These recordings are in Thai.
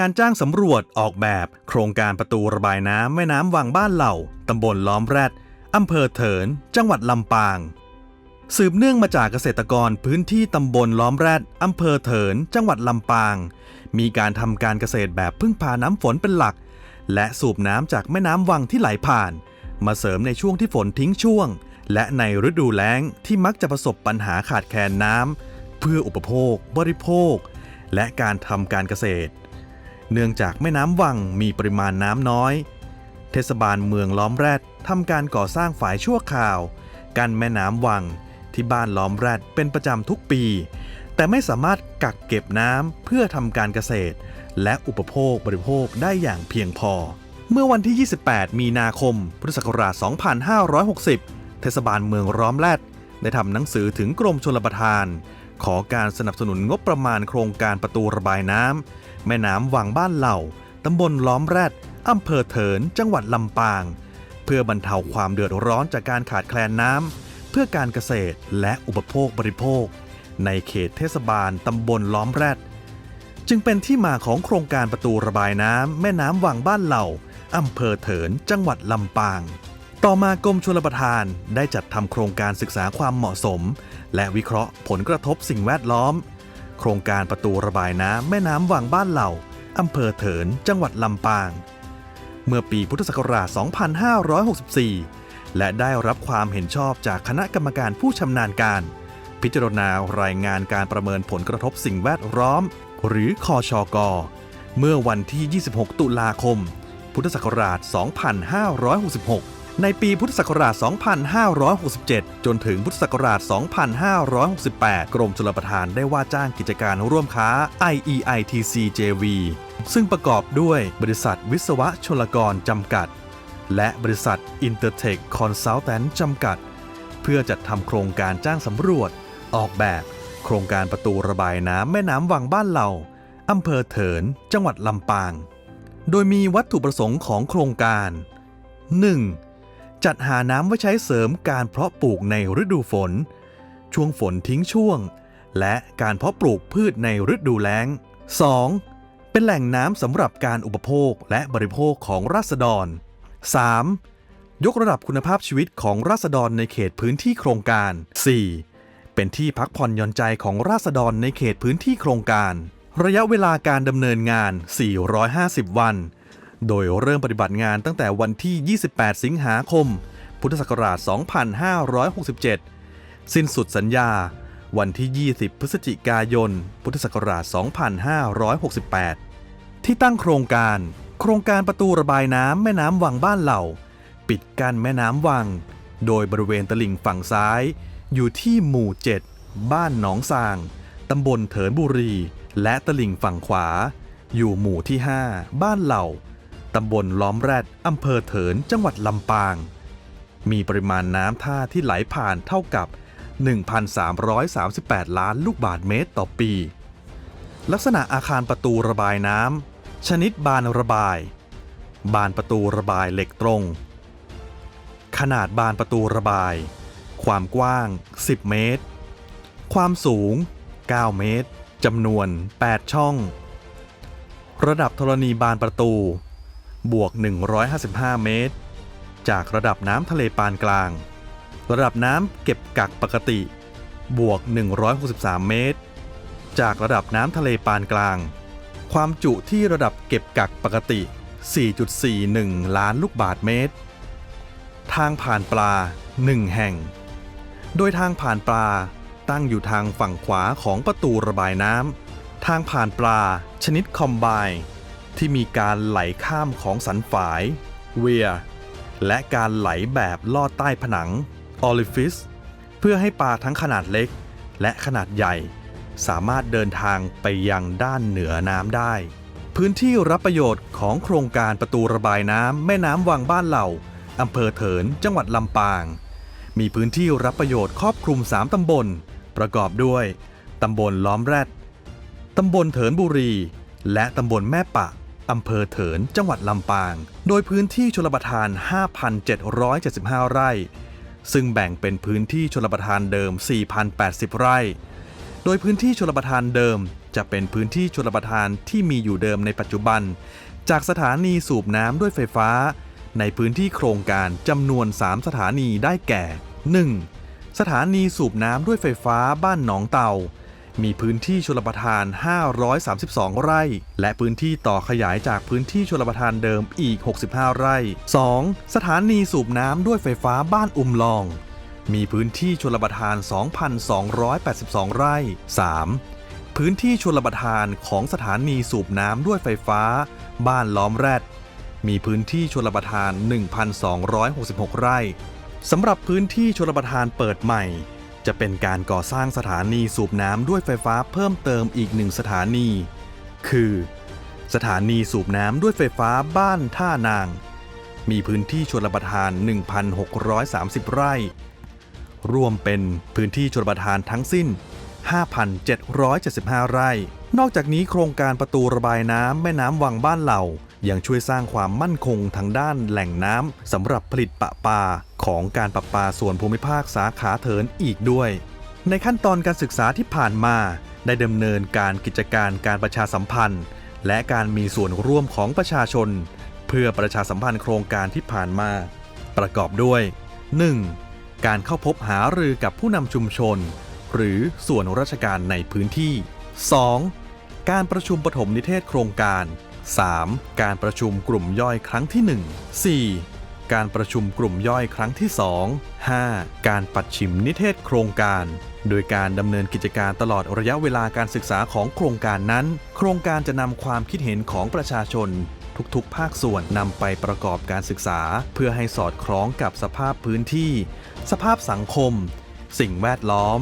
งานจ้างสำรวจออกแบบ โครงการประตูระบายน้ำแม่น้ำวังบ้านเหล่าตำบลล้อมแรดอำเภอเถิน จังหวัดลำปาง สืบเนื่องมาจากเกษตรกรพื้นที่ตำบลล้อมแรดอำเภอเถิน จังหวัดลำปาง มีการทำการเกษตรแบบพึ่งพาน้ำฝนเป็นหลัก และสูบน้ำจากแม่น้ำวังที่ไหลผ่าน มาเสริมในช่วงที่ฝนทิ้งช่วง และในฤดูแล้งที่มักจะประสบปัญหาขาดแคลนน้ำเพื่ออุปโภค บริโภค และการทำการเกษตร เนื่องจากแม่น้ำวังมีปริมาณน้ำน้อย เทศบาลเมืองล้อมแรดทำการก่อสร้างฝายชั่วคราว กันแม่น้ำวังที่บ้านล้อมแรดเป็นประจำทุกปี แต่ไม่สามารถกักเก็บน้ำเพื่อทำการเกษตร และอุปโภคบริโภคได้อย่างเพียงพอ เมื่อวันที่ 28 มีนาคม พุทธศักราช 2560 เทศบาลเมืองล้อมแรดได้ทำหนังสือถึงกรมชลประทาน ขอการสนับสนุนงบประมาณโครงการประตูระบายน้ำแม่น้ำวังบ้านเหล่าตำบลล้อมแรดอำเภอเถินจังหวัดลำปาง เพื่อบรรเทาความเดือดร้อนจากการขาดแคลนน้ำเพื่อการเกษตรและอุปโภคบริโภค ในเขตเทศบาลตำบลล้อมแรด จึงเป็นที่มาของโครงการประตูระบายน้ำแม่น้ำวังบ้านเหล่าอำเภอเถินจังหวัดลำปาง ต่อมากรมชลประทานได้จัดทำโครงการศึกษาความเหมาะสม และวิเคราะห์ผลกระทบสิ่งแวดล้อม โครงการประตูระบายน้ำแม่น้ำวังบ้านเหล่าอำเภอเถินจังหวัดลำปาง เมื่อปีพุทธศักราช 2564 และได้รับความเห็นชอบจากคณะกรรมการผู้ชำนาญการ พิจารณารายงานการประเมินผลกระทบสิ่งแวดล้อม หรือคอชอกเมื่อวันที่ 26 ตุลาคม พุทธศักราช 2566 ในปีพุทธศักราช 2567 จนถึงพุทธศักราช 2568 กรมชลประทานได้ว่าจ้างกิจการร่วมค้า IEITC JV ซึ่งประกอบด้วยบริษัทวิศวะชลกรจำกัด และบริษัท Intertech Consultant จำกัด เพื่อจัดทำโครงการจ้างสำรวจ ออกแบบ โครงการประตูระบายน้ำแม่น้ำวังบ้านเหล่าอำเภอเถิน จังหวัดลำปาง โดยมีวัตถุประสงค์ของโครงการ 1. จัดหาน้ำไว้ใช้เสริมการเพาะปลูกในฤดูฝน ช่วงฝนทิ้งช่วง และการเพาะปลูกพืชในฤดูแล้ง 2. เป็นแหล่งน้ำสำหรับการอุปโภคและบริโภคของราษฎร 3. ยกระดับคุณภาพชีวิตของราษฎรในเขตพื้นที่โครงการ 4. เป็นที่พักผ่อนหย่อนใจของราษฎรในเขตพื้นที่โครงการ ระยะเวลาการดำเนินงาน 450 วัน โดยเริ่มปฏิบัติงานตั้งแต่วันที่ 28 สิงหาคม พุทธศักราช 2567 สิ้นสุดสัญญา วันที่ 20 พฤศจิกายน พุทธศักราช 2568 ที่ตั้งโครงการ โครงการประตูระบายน้ำแม่น้ำวังบ้านเหล่า ปิดกั้นแม่น้ำวัง โดยบริเวณตลิ่งฝั่งซ้าย อยู่ที่หมู่ 7 บ้านหนองสาง ตำบลเถินบุรี และตลิ่งฝั่งขวา อยู่หมู่ที่ 5 บ้านเหล่า ตำบลล้อมแรดอำเภอเถินจังหวัดลำปาง มีปริมาณน้ำท่าที่ไหลผ่านเท่ากับ 1,338 ล้านลูกบาศก์เมตรต่อปี ลักษณะอาคารประตูระบายน้ำชนิดบานระบาย บานประตูระบายเหล็กตรง ขนาดบานประตูระบาย ความกว้าง 10 เมตร ความสูง 9 เมตรจำนวน 8 ช่อง ระดับธรณีบานประตู บวก 155 เมตร จากระดับน้ำทะเลปานกลาง ระดับน้ำเก็บกักปกติ บวก 163 เมตร จากระดับน้ำทะเลปานกลาง ความจุที่ระดับเก็บกักปกติ 4.41 ล้านลูกบาศก์เมตร ทางผ่านปลา 1 แห่ง โดยทางผ่านปลาตั้งอยู่ทางฝั่งขวาของประตูระบายน้ำ ทางผ่านปลาชนิดคอมไบน์ ที่มีการไหลข้ามของสันฝาย เวีย และการไหลแบบลอดใต้ผนังออลิฟิสเพื่อให้ปลาทั้งขนาดเล็กและขนาดใหญ่ สามารถเดินทางไปยังด้านเหนือน้ำได้ พื้นที่รับประโยชน์ของโครงการประตูระบายน้ำแม่น้ำวังบ้านเหล่าอำเภอเถินจังหวัดลำปาง มีพื้นที่รับประโยชน์ครอบคลุม 3 ตำบล ประกอบด้วย ตำบลล้อมแรด ตำบลเถินบุรี และตำบลแม่ปะ อำเภอเถินจังหวัดลำปาง โดยพื้นที่ชลประทาน 5,775 ไร่ ซึ่งแบ่งเป็นพื้นที่ชลประทานเดิม 4,080 ไร่ โดยพื้นที่ชลประทานเดิม จะเป็นพื้นที่ชลประทานที่มีอยู่เดิมในปัจจุบัน จากสถานีสูบน้ำด้วยไฟฟ้า ในพื้นที่โครงการจำนวน 3 สถานีได้แก่ 1. สถานีสูบน้ำด้วยไฟฟ้าบ้านหนองเตา มีพื้นที่ชลประทาน 532 ไร่ และพื้นที่ต่อขยายจากพื้นที่ชลประทานเดิมอีก 65 ไร่ 2. สถานีสูบน้ำด้วยไฟฟ้าบ้านอุมลอง มีพื้นที่ชลประทาน 2,282 ไร่ 3. พื้นที่ชลประทานของสถานีสูบน้ำด้วยไฟฟ้า บ้านล้อมแรด มีพื้นที่ชลประทาน 1,266 ไร่สำหรับพื้นที่ชลประทานเปิดใหม่ จะเป็นการก่อสร้างสถานีสูบน้ำด้วยไฟฟ้าเพิ่มเติมอีกหนึ่งสถานี คือ สถานีสูบน้ำด้วยไฟฟ้าบ้านท่านาง มีพื้นที่ชลประทาน 1,630 ไร่ รวมเป็นพื้นที่ชลประทานทั้งสิ้น 5,775 ไร่ นอกจากนี้โครงการประตูระบายน้ำแม่น้ำวังบ้านเหล่า ยังช่วยสร้างความมั่นคงทางด้านแหล่งน้ำสำหรับผลิตปะปาของการประปาส่วนภูมิภาคสาขาเถินอีกด้วย ในขั้นตอนการศึกษาที่ผ่านมา ได้ดำเนินการกิจการการประชาสัมพันธ์ และการมีส่วนร่วมของประชาชน เพื่อประชาสัมพันธ์โครงการที่ผ่านมา ประกอบด้วย 1. การเข้าพบหารือกับผู้นำชุมชน หรือส่วนราชการในพื้นที่ 2. การประชุมปฐมนิเทศโครงการ 3. การประชุมกลุ่มย่อยครั้งที่ 1 4. การประชุมกลุ่มย่อยครั้งที่ 2 5. การปัดชิมนิเทศโครงการ โดยการดำเนินกิจการตลอดระยะเวลาการศึกษาของโครงการนั้น โครงการจะนำความคิดเห็นของประชาชน ทุกๆ ภาคส่วนนำไปประกอบการศึกษา เพื่อให้สอดคล้องกับสภาพพื้นที่ สภาพสังคม สิ่งแวดล้อม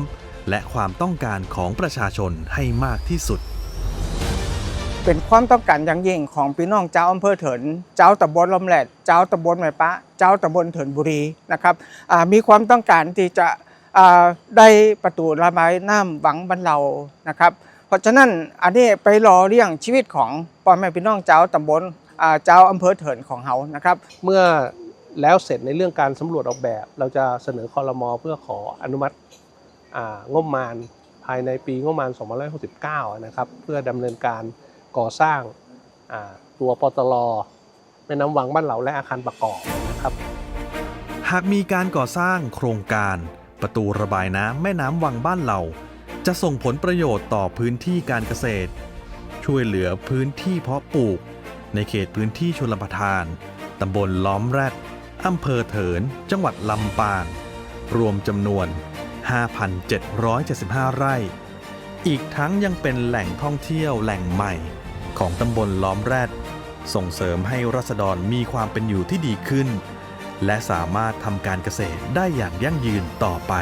และความต้องการของประชาชนให้มากที่สุด เป็นความต้องการอย่างยิ่งของพี่น้องเจ้าอำเภอเถิน เจ้าตำบลลมแหลด เจ้าตำบลแม่ปะ เจ้าตำบลเถินบุรีนะครับมีความต้องการที่จะได้ประตูระบายน้ำหวังบรรเลานะครับ เพราะฉะนั้นอันนี้ไปรอเลี้ยงชีวิตของพ่อแม่พี่น้องเจ้าตำบลเจ้าอำเภอเถินของเฮานะครับ เมื่อแล้วเสร็จในเรื่องการสำรวจออกแบบ เราจะเสนอคอรมอเพื่อขออนุมัติงบประมาณภายในปีงบประมาณ 2569 นะครับ เพื่อดำเนินการ ก่อสร้างตัวปตลแม่น้ำวังบ้านเหลาและอาคารประกอบนะครับ หากมีการก่อสร้างโครงการ ประตูระบายน้ำแม่น้ำวังบ้านเหล่าจะส่งผลประโยชน์ต่อพื้นที่การเกษตร ช่วยเหลือพื้นที่เพาะปลูก ในเขตพื้นที่ชลประทานตำบลล้อมแรดอำเภอเถิน จังหวัดลำปาง รวมจำนวน 5,775 ไร่ อีกทั้งยังเป็นแหล่งท่องเที่ยวแหล่งใหม่ ของตำบลล้อมแรด ส่งเสริมให้รัษฎรมีความเป็นอยู่ที่ดีขึ้น และสามารถทำการเกษตรได้อย่างยั่งยืนต่อไป